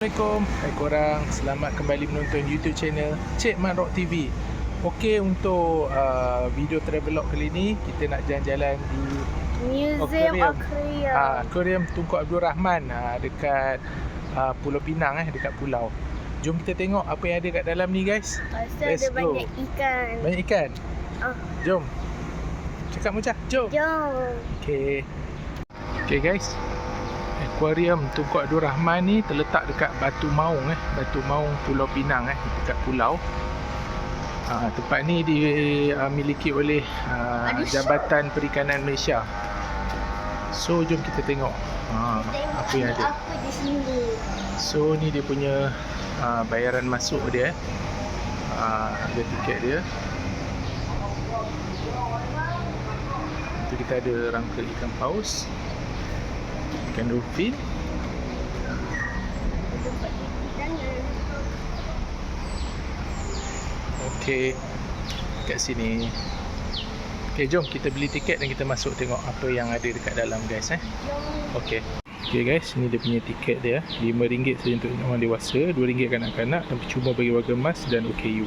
Assalamualaikum Hai korang Selamat kembali menonton YouTube channel Cik Man Rock TV Okey untuk uh, video travelog kali ni Kita nak jalan-jalan di Museum Aquarium. Korea. uh, Aquarium Tunku Abdul Rahman uh, Dekat uh, Pulau Pinang eh Dekat pulau Jom kita tengok apa yang ada kat dalam ni guys Pasal let's ada go. banyak ikan. Banyak ikan Ah. Jom Cakap mucah Jom Jom. Okay Okay guys Aquarium Tunku Abdul Rahman ni terletak dekat Batu Maung eh. Batu Maung Pulau Pinang eh dekat pulau. Ha, tempat ni dimiliki oleh uh, Ada Jabatan Perikanan Malaysia. So jom kita tengok ha, apa yang ada. so ni dia punya uh, bayaran masuk dia eh. Uh, harga tiket dia. Itu kita ada rangka ikan paus ikan dolphin Tempat jangan. Okey. Kat sini. Okey, jom kita beli tiket dan kita masuk tengok apa yang ada dekat dalam guys eh. Jom. Okey. Okey guys, ni dia punya tiket dia. RM5 saja untuk orang dewasa, RM2 kanak-kanak dan percuma bagi warga emas dan OKU.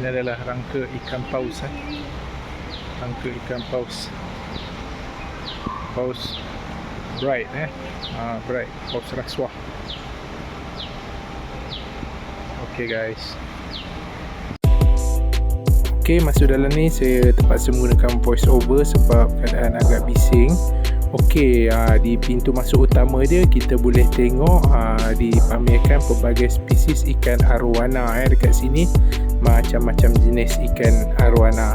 Ini adalah rangka ikan paus eh. Rangka ikan paus. Paus bright eh. Ah bright, paus rasuah. Okay guys. Okay, masuk dalam ni saya terpaksa menggunakan voice over sebab keadaan agak bising. Okey, uh, di pintu masuk utama dia kita boleh tengok uh, dipamerkan pelbagai spesies ikan arwana eh dekat sini macam-macam jenis ikan arwana.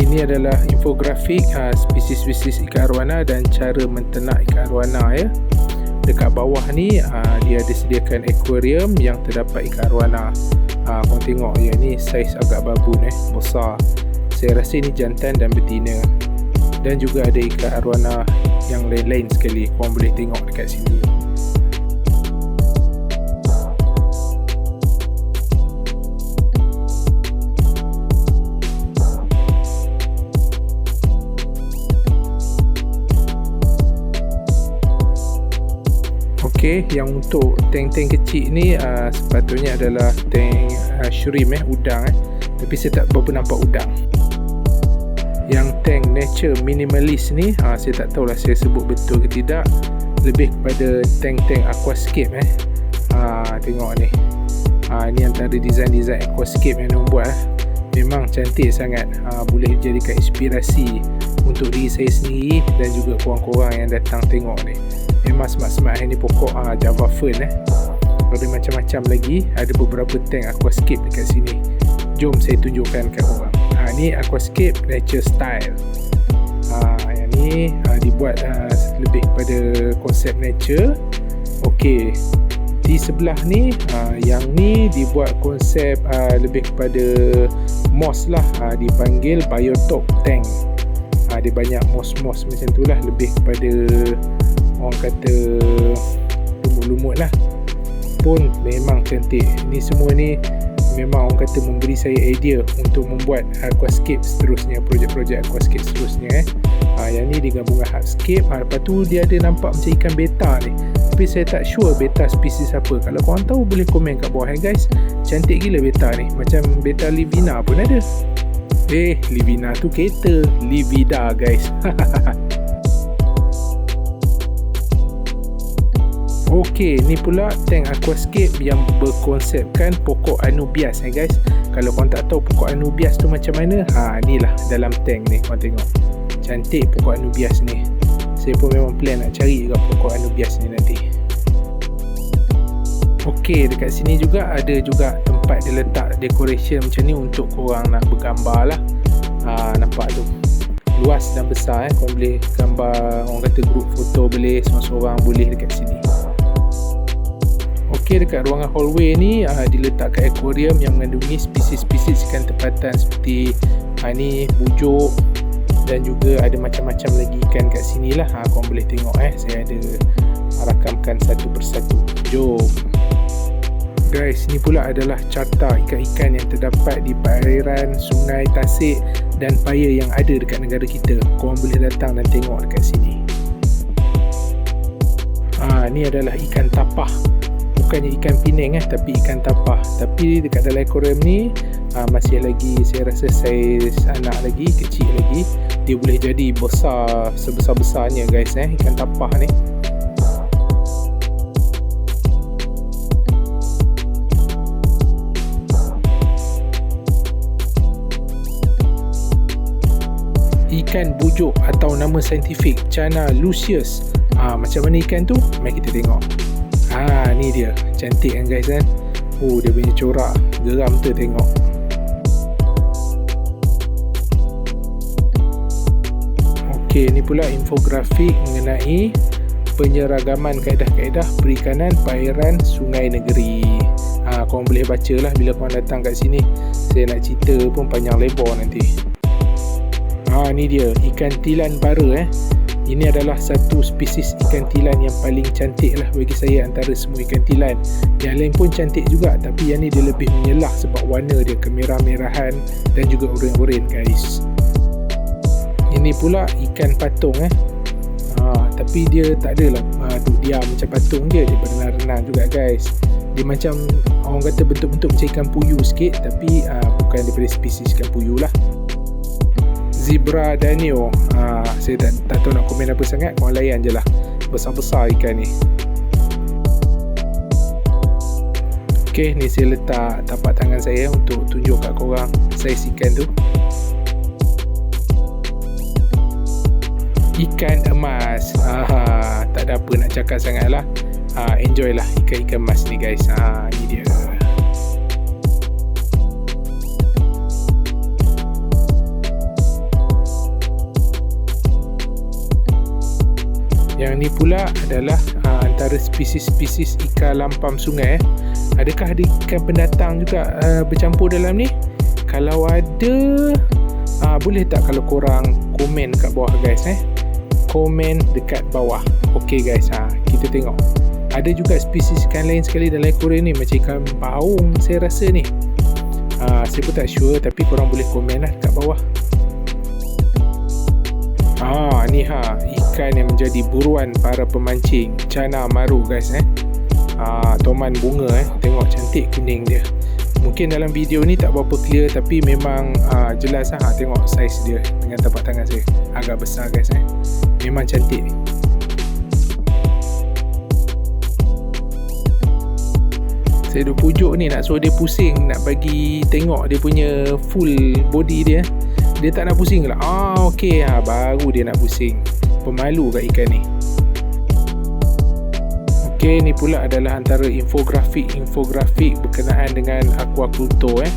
Ini adalah infografik uh, spesies-spesies ikan arwana dan cara menternak ikan arwana ya. Dekat bawah ni uh, dia ada sediakan aquarium yang terdapat ikan arwana. Uh, korang tengok ya ni saiz agak babun eh, besar. Saya rasa ni jantan dan betina. Dan juga ada ikan arwana yang lain-lain sekali. Korang boleh tengok dekat sini. Okey, yang untuk tank-tank kecil ni uh, sepatutnya adalah tank uh, shrimp eh, udang eh. Tapi saya tak berapa nampak udang. Yang tank nature minimalist ni, uh, saya tak tahulah saya sebut betul ke tidak. Lebih kepada tank-tank aquascape eh. Uh, tengok ni. Uh, ni antara design-design aquascape yang diorang buat eh. Memang cantik sangat. Uh, boleh jadikan inspirasi untuk diri saya sendiri dan juga korang-korang yang datang tengok ni memang smart-smart ni pokok uh, Java Fern eh ada macam-macam lagi ada beberapa tank aquascape dekat sini jom saya tunjukkan kat korang ha, ni aquascape nature style. Ha, yang ni uh, dibuat uh, lebih kepada konsep nature. Ok di sebelah ni uh, yang ni dibuat konsep uh, lebih kepada moss lah. Uh, dipanggil biotop tank. Uh, dia banyak moss-moss macam tu lah. Lebih kepada orang kata lumut-lumut lah. Pun memang cantik. Ni semua ni memang orang kata memberi saya idea untuk membuat aquascape seterusnya projek-projek aquascape seterusnya eh. Ha, yang ni dengan bunga hardscape. Ha, lepas tu dia ada nampak macam ikan beta ni. Tapi saya tak sure beta spesies apa. Kalau korang tahu boleh komen kat bawah eh guys. Cantik gila beta ni. Macam beta livina pun ada. Eh livina tu kereta. Livida guys Okey, ni pula tank aquascape yang berkonsepkan pokok anubias eh guys. Kalau korang tak tahu pokok anubias tu macam mana, ha inilah dalam tank ni korang tengok. Cantik pokok anubias ni. Saya pun memang plan nak cari juga pokok anubias ni nanti. Okey, dekat sini juga ada juga tempat dia letak decoration macam ni untuk korang nak bergambar lah. Ha, nampak tu. Luas dan besar eh. Korang boleh gambar orang kata group foto boleh seorang-seorang boleh dekat sini. Okey dekat ruangan hallway ni uh, diletakkan aquarium yang mengandungi spesies-spesies ikan tempatan seperti uh, ni bujuk dan juga ada macam-macam lagi ikan kat sini lah. Ha, korang boleh tengok eh. Saya ada rakamkan satu persatu. Jom. Guys ni pula adalah carta ikan-ikan yang terdapat di perairan sungai tasik dan paya yang ada dekat negara kita. Korang boleh datang dan tengok dekat sini. Ha, ni adalah ikan tapah bukannya ikan pining eh tapi ikan tapah tapi dekat dalam aquarium ni ha, masih lagi saya rasa saiz anak lagi kecil lagi dia boleh jadi besar sebesar-besarnya guys eh ikan tapah ni ikan bujuk atau nama saintifik Chana lucius. Ha, macam mana ikan tu? Mari kita tengok. Ha, ni dia. Cantik kan guys kan? Oh, dia punya corak. Geram tu tengok. Okey, ni pula infografik mengenai penyeragaman kaedah-kaedah perikanan perairan sungai negeri. Ha, korang boleh baca lah bila korang datang kat sini. Saya nak cerita pun panjang lebar nanti. Ha ni dia ikan tilan bara eh. Ini adalah satu spesies ikan tilan yang paling cantik lah bagi saya antara semua ikan tilan. Yang lain pun cantik juga tapi yang ni dia lebih menyelah sebab warna dia kemerah-merahan dan juga oren-oren guys. Ini pula ikan patung eh. Ha, tapi dia tak adalah ha, duduk diam macam patung dia dia berenang-renang juga guys dia macam orang kata bentuk-bentuk macam ikan puyuh sikit tapi ha, bukan daripada spesies ikan puyuh lah Zebra Danio ha, Saya tak, tak tahu nak komen apa sangat. Korang layan je lah. Besar-besar ikan ni. Ok ni saya letak tapak tangan saya Untuk tunjuk kat korang Saiz ikan tu. Ikan emas. Ha, Tak ada apa nak cakap sangat lah. Ha, Enjoy lah ikan-ikan emas ni guys. Ha, Ni dia Yang ni pula adalah uh, antara spesies-spesies ikan lampam sungai. Eh. Adakah ada ikan pendatang juga uh, bercampur dalam ni? Kalau ada, uh, boleh tak kalau korang komen kat bawah guys eh? Komen dekat bawah. Okay guys, ha, kita tengok. Ada juga spesies ikan lain sekali dalam aquarium ni macam ikan baung saya rasa ni. Uh, saya pun tak sure tapi korang boleh komen lah dekat bawah. Ah, ni ha, ikan yang menjadi buruan para pemancing Cana maru guys eh. Ha, Toman bunga eh. Tengok cantik kuning dia. Mungkin dalam video ni tak berapa clear Tapi memang ha, jelas lah Tengok saiz dia dengan tapak tangan saya. Agak besar guys eh. Memang cantik ni. Saya duduk pujuk ni nak suruh dia pusing Nak bagi tengok dia punya full body dia Dia tak nak pusing lah. Ah okey. Ha, Baru dia nak pusing pemalu kat ikan ni. Ok ni pula adalah antara infografik-infografik berkenaan dengan aquaculture eh.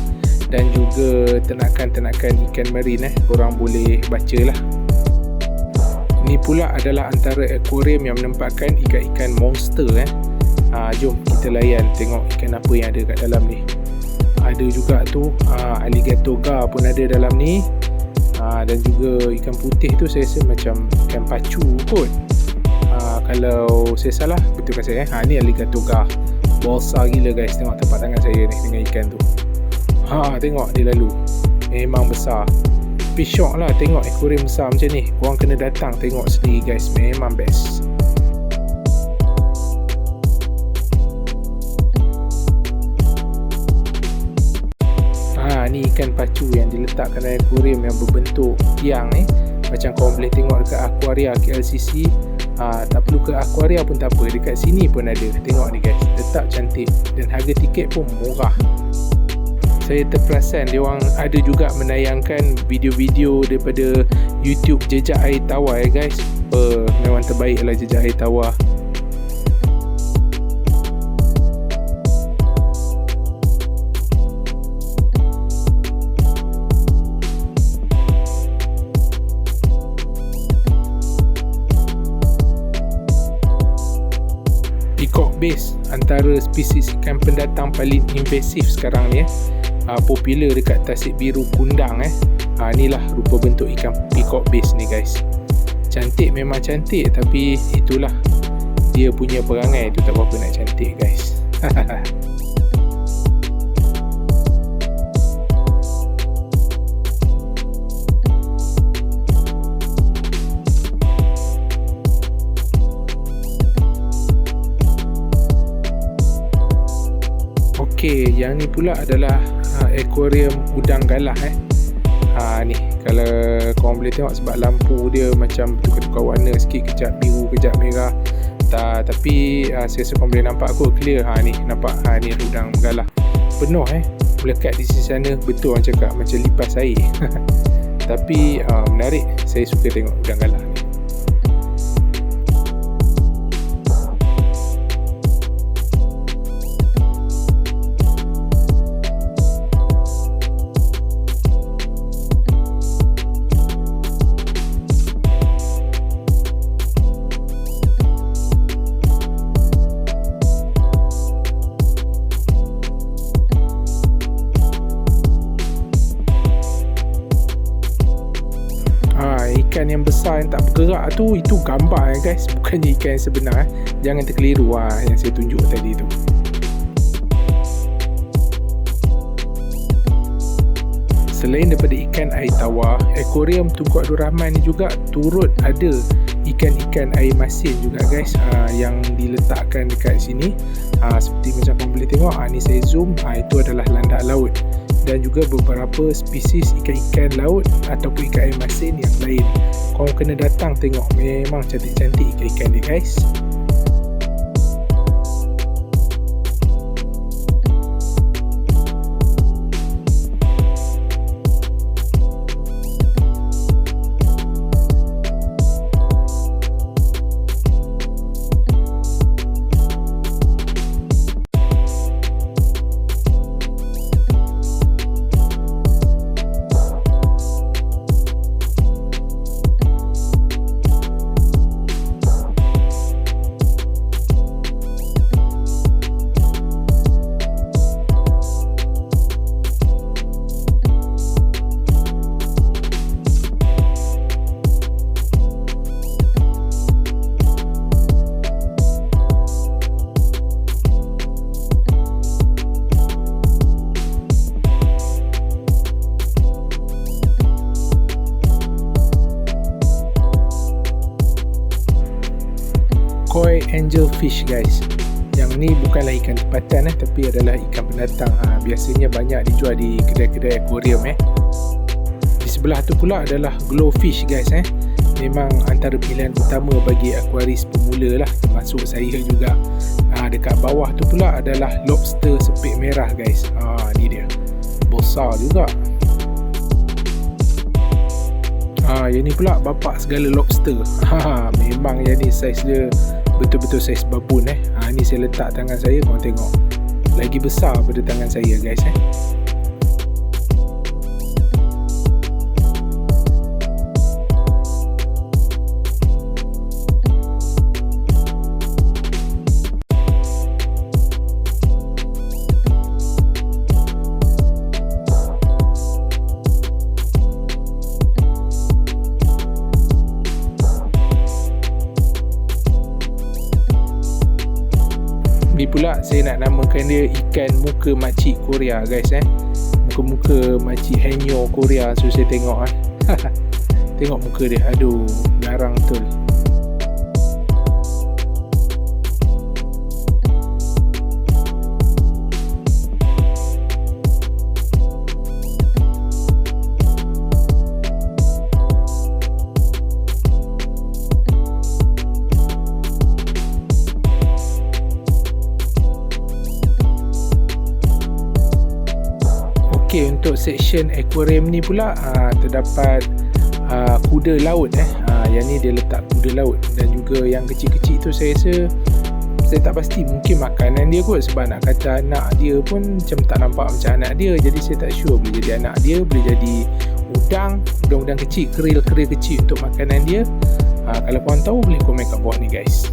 Dan juga ternakan-ternakan ikan marin eh. Korang boleh baca lah ni pula adalah antara aquarium yang menempatkan ikan-ikan monster eh. Ha, jom kita layan tengok ikan apa yang ada kat dalam ni. Ada juga tu ha, alligator gar pun ada dalam ni ha, dan juga ikan putih tu saya rasa macam ikan pacu kot. Ha, kalau saya salah betulkan saya eh. ha, ni alligator gar besar gila guys. Tengok tempat tangan saya ni dengan ikan tu. Ha, tengok dia lalu. Memang besar. Tapi shock lah tengok aquarium besar macam ni. Korang kena datang tengok sendiri guys. Memang best ikan pacu yang diletakkan dalam akuarium yang berbentuk tiang ni macam kau boleh tengok dekat aquaria KLCC ha, tak perlu ke aquaria pun tak apa. Dekat sini pun ada. Tengok ni guys. Tetap cantik. Dan harga tiket pun murah. Saya terperasan dia orang ada juga menayangkan video-video daripada YouTube jejak air tawar ya guys. Uh, memang terbaik lah jejak air tawar base antara spesies ikan pendatang paling invasif sekarang ni eh. Uh, popular dekat tasik biru kundang eh. Uh, inilah rupa bentuk ikan peacock base ni guys. Cantik memang cantik tapi itulah dia punya perangai tu tak berapa nak cantik guys yang ni pula adalah uh, aquarium udang galah eh. Ha ni, kalau korang boleh tengok sebab lampu dia macam tukar-tukar warna sikit kejap biru, kejap merah. Tak, tapi uh, saya rasa korang boleh nampak kot clear. Ha ni, nampak ha ni udang galah. Penuh eh. Melekat di sisi sana betul orang cakap macam lipas air. tapi uh, menarik. Saya suka tengok udang galah tak bergerak tu itu gambar ya guys bukannya ikan sebenar eh. jangan terkeliru ah yang saya tunjuk tadi tu. Selain daripada ikan air tawar, akuarium Tunku Abdul Rahman ni juga turut ada ikan-ikan air masin juga guys ha, yang diletakkan dekat sini. Ha, seperti macam korang boleh tengok ha, ni saya zoom ha, itu adalah landak laut dan juga beberapa spesies ikan-ikan laut ataupun ikan air masin yang lain. Korang kena datang tengok. Memang cantik-cantik ikan-ikan dia guys koi angel fish guys. Yang ni bukanlah ikan tempatan eh tapi adalah ikan pendatang. Ha, biasanya banyak dijual di kedai-kedai aquarium eh. Di sebelah tu pula adalah glowfish guys eh. Memang antara pilihan utama bagi aquaris pemula lah termasuk saya juga. Ha, dekat bawah tu pula adalah lobster sepik merah guys. Ha, ni dia. Besar juga. Ha, yang ni pula bapak segala lobster. Ha, memang yang ni saiz dia betul-betul saiz babun eh. Ha, ni saya letak tangan saya korang tengok. Lagi besar pada tangan saya guys eh. Saya nak namakan dia ikan muka makcik Korea guys eh. Muka-muka makcik Hanyo Korea so saya tengok eh. Tengok muka dia. Aduh garang betul section aquarium ni pula aa, terdapat aa, kuda laut eh. Aa, yang ni dia letak kuda laut. Dan juga yang kecil-kecil tu saya rasa saya tak pasti mungkin makanan dia kot. Sebab nak kata anak dia pun macam tak nampak macam anak dia. Jadi saya tak sure boleh jadi anak dia boleh jadi udang udang-udang kecil keril-keril kecil untuk makanan dia. Ha, kalau korang tahu boleh komen kat bawah ni guys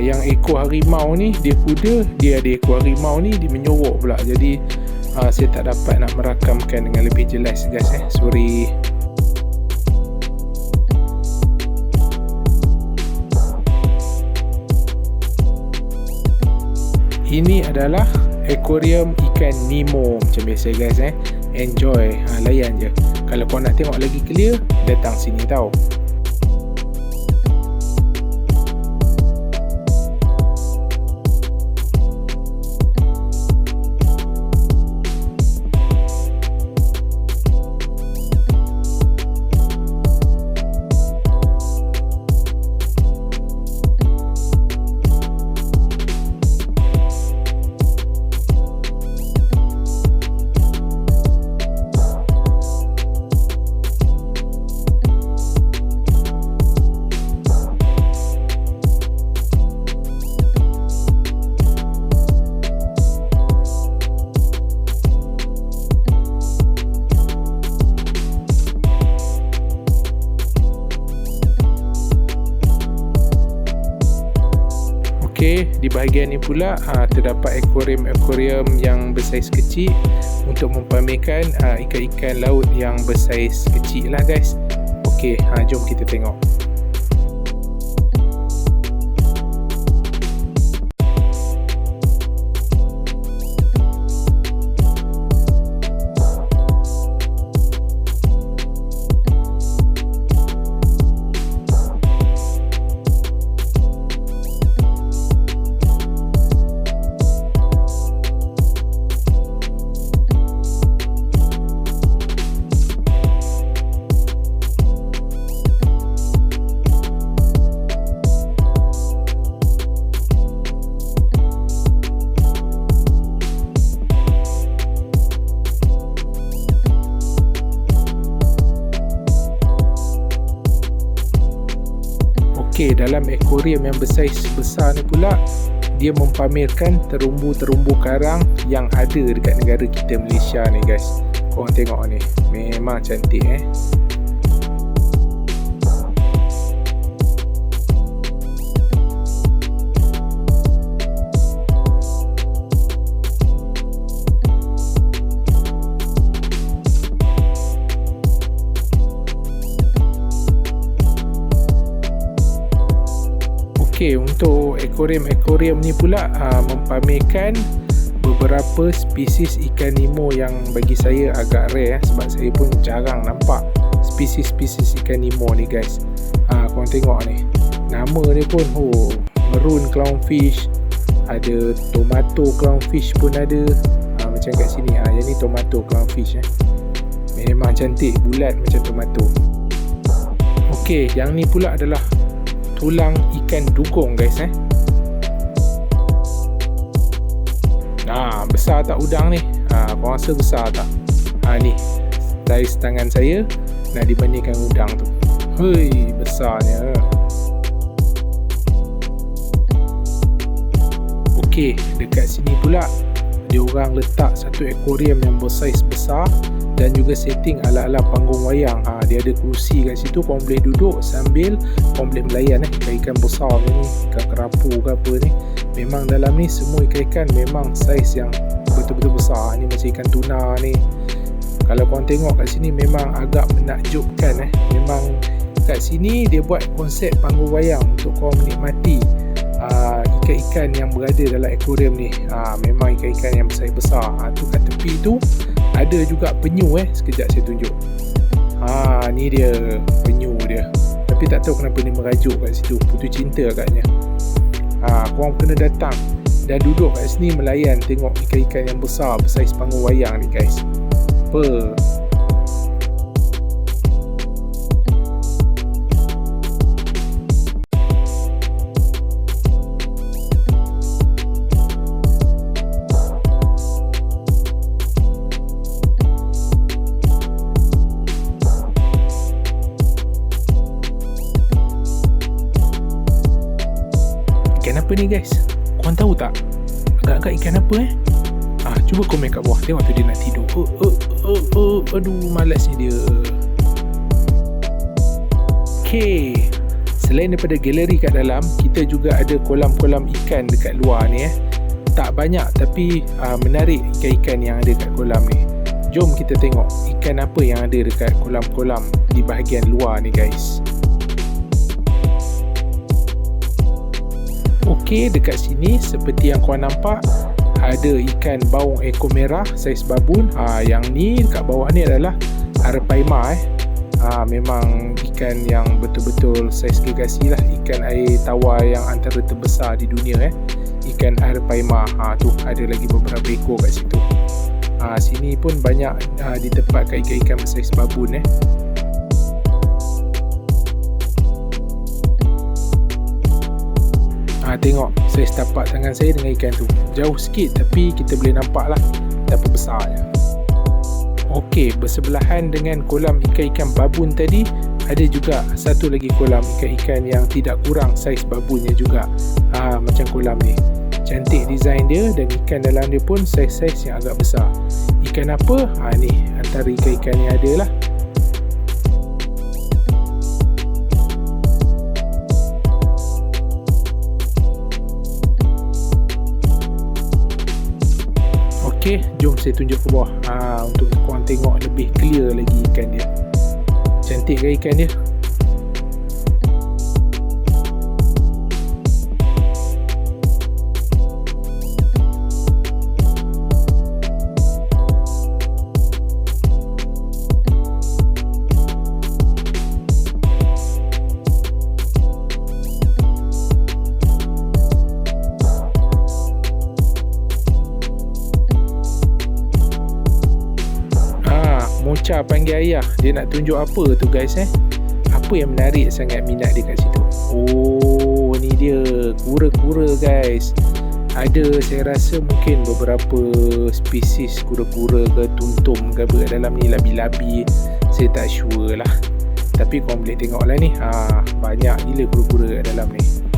yang ekor harimau ni dia kuda dia ada ekor harimau ni dia menyorok pula. Jadi uh, saya tak dapat nak merakamkan dengan lebih jelas guys eh. Sorry. Ini adalah aquarium ikan Nemo macam biasa guys eh. Enjoy. Ha, layan je. Kalau kau nak tengok lagi clear datang sini tau bahagian ni pula uh, terdapat akuarium-akuarium yang bersaiz kecil untuk mempamerkan uh, ikan-ikan laut yang bersaiz kecil lah guys. Okey, uh, jom kita tengok. Akuarium yang bersaiz besar ni pula dia mempamerkan terumbu-terumbu karang yang ada dekat negara kita Malaysia ni guys. Korang tengok ni. Memang cantik eh. Okey, untuk akuarium-akuarium ni pula uh, mempamerkan beberapa spesies ikan Nemo yang bagi saya agak rare eh, sebab saya pun jarang nampak spesies-spesies ikan Nemo ni guys. Ha, korang tengok ni. Nama dia pun oh, maroon clownfish, ada tomato clownfish pun ada. Ha, macam kat sini ha, yang ni tomato clownfish eh. Memang cantik, bulat macam tomato. Okey, yang ni pula adalah tulang ikan dugong guys eh. Nah, besar tak udang ni? Ha, kau rasa besar tak? Ha ni. Saiz tangan saya nak dibandingkan udang tu. Hei, besarnya. Okey, dekat sini pula dia orang letak satu akuarium yang bersaiz besar dan juga setting ala-ala panggung wayang. Ha, dia ada kerusi kat situ korang boleh duduk sambil korang boleh melayan eh, ikan-ikan besar ni ikan kerapu ke apa ni. Memang dalam ni semua ikan-ikan memang saiz yang betul-betul besar. Ni macam ikan tuna ni. Kalau korang tengok kat sini memang agak menakjubkan eh. Memang kat sini dia buat konsep panggung wayang untuk korang menikmati uh, ikan-ikan yang berada dalam akuarium ni. Uh, memang ikan-ikan yang besar-besar. Uh, tu kat tepi tu ada juga penyu eh sekejap saya tunjuk. Ha ni dia penyu dia. Tapi tak tahu kenapa ni merajuk kat situ. Putus cinta agaknya. Ha korang kena datang dan duduk kat sini melayan tengok ikan-ikan yang besar bersaiz panggung wayang ni guys. Apa ikan apa ni guys? Korang tahu tak? Agak-agak ikan apa eh? Ah, cuba komen kat bawah. Tengok tu dia nak tidur. Oh, oh, oh, oh, aduh, malas ni dia. Okay. selain daripada galeri kat dalam kita juga ada kolam-kolam ikan dekat luar ni eh tak banyak tapi uh, menarik ikan-ikan yang ada kat kolam ni jom kita tengok ikan apa yang ada dekat kolam-kolam di bahagian luar ni guys ok dekat sini seperti yang korang nampak ada ikan baung ekor merah saiz babun. Ha, yang ni dekat bawah ni adalah arapaima eh. Ha, memang ikan yang betul-betul saiz gegasi lah. Ikan air tawar yang antara terbesar di dunia eh. Ikan arapaima. Ha, tu ada lagi beberapa ekor kat situ. Ha, sini pun banyak ha, ditempatkan ikan-ikan bersaiz babun eh Ha, tengok saya tapak tangan saya dengan ikan tu. Jauh sikit tapi kita boleh nampak lah betapa besarnya Okey, bersebelahan dengan kolam ikan-ikan babun tadi ada juga satu lagi kolam ikan-ikan yang tidak kurang saiz babunnya juga. Ha, macam kolam ni. Cantik design dia dan ikan dalam dia pun saiz-saiz yang agak besar. Ikan apa? Ha, ni antara ikan-ikan yang ada lah Okey, jom saya tunjuk ke bawah ha, untuk korang tengok lebih clear lagi ikan dia. Cantik ke ikan dia? Ayah Dia nak tunjuk apa tu guys eh? Apa yang menarik sangat minat dia kat situ? Oh ni dia. Kura-kura guys. Ada saya rasa mungkin beberapa spesies kura-kura ke tuntum ke apa dalam ni labi-labi. Saya tak sure lah. Tapi korang boleh tengok lah ni. Ha, Banyak gila kura-kura kat dalam ni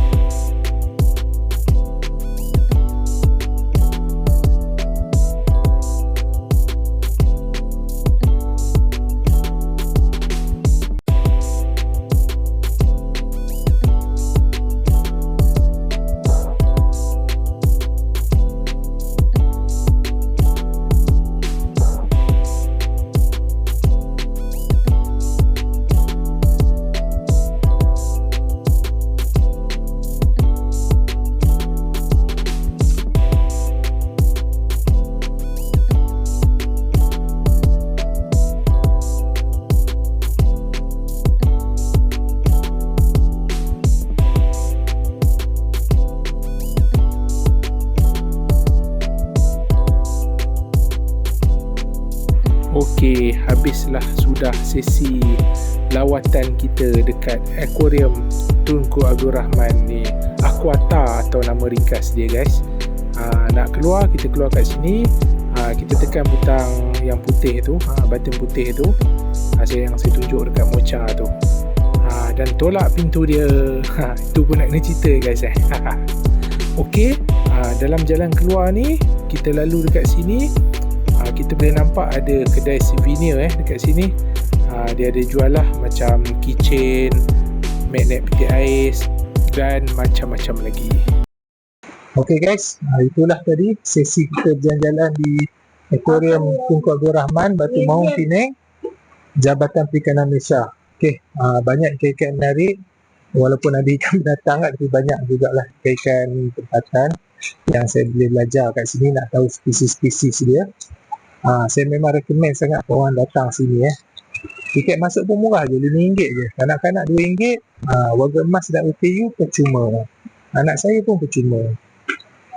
habislah sudah sesi lawatan kita dekat akuarium Tunku Abdul Rahman ni. Aquata atau nama ringkas dia guys. Ha, Nak keluar, kita keluar kat sini. Ha, Kita tekan butang yang putih tu ha, Button putih tu. Saya Yang saya tunjuk dekat mocha tu. Ha, Dan tolak pintu dia. Ha, Itu pun nak kena cerita guys eh. Okey, ha, dalam jalan keluar ni Kita lalu dekat sini kita boleh nampak ada kedai souvenir eh dekat sini. Ha, dia ada jual lah macam keychain magnet peti ais dan macam-macam lagi. Ok guys. Ha, itulah tadi sesi kita berjalan-jalan di aquarium Tunku Abdul Rahman Batu Maung Penang Jabatan Perikanan Malaysia. Ok ha, banyak ikan-ikan menarik. Walaupun ada ikan binatang tapi banyak jugalah ikan tempatan yang saya boleh belajar kat sini nak tahu spesies-spesies dia ha, saya memang recommend sangat orang datang sini eh. Tiket masuk pun murah je RM5 je. Kanak-kanak RM2 ha, warga emas dan UTU percuma. Anak saya pun percuma.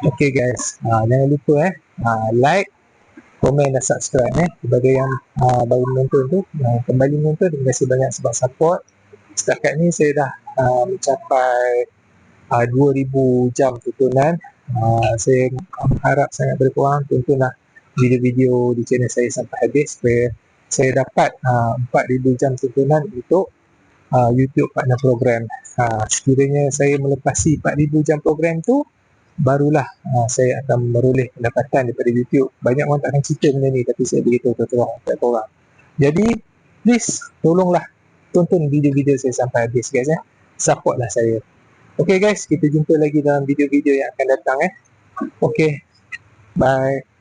Ok guys. Ha, jangan lupa eh. Ha, like komen dan subscribe eh. Kepada yang ha, baru menonton tu ha, kembali menonton terima kasih banyak sebab support. Setakat ni saya dah uh, mencapai uh, 2000 jam tontonan uh, saya harap sangat daripada korang tontonlah video-video di channel saya sampai habis supaya saya dapat uh, 4000 jam tontonan untuk uh, YouTube partner program. Uh, sekiranya saya melepasi 4000 jam program tu barulah uh, saya akan meroleh pendapatan daripada YouTube. Banyak orang tak akan cerita benda ni tapi saya beritahu tuan-tuan kepada korang. Jadi please tolonglah tonton video-video saya sampai habis guys eh. support lah saya. Okay guys, kita jumpa lagi dalam video-video yang akan datang eh. Okay, bye.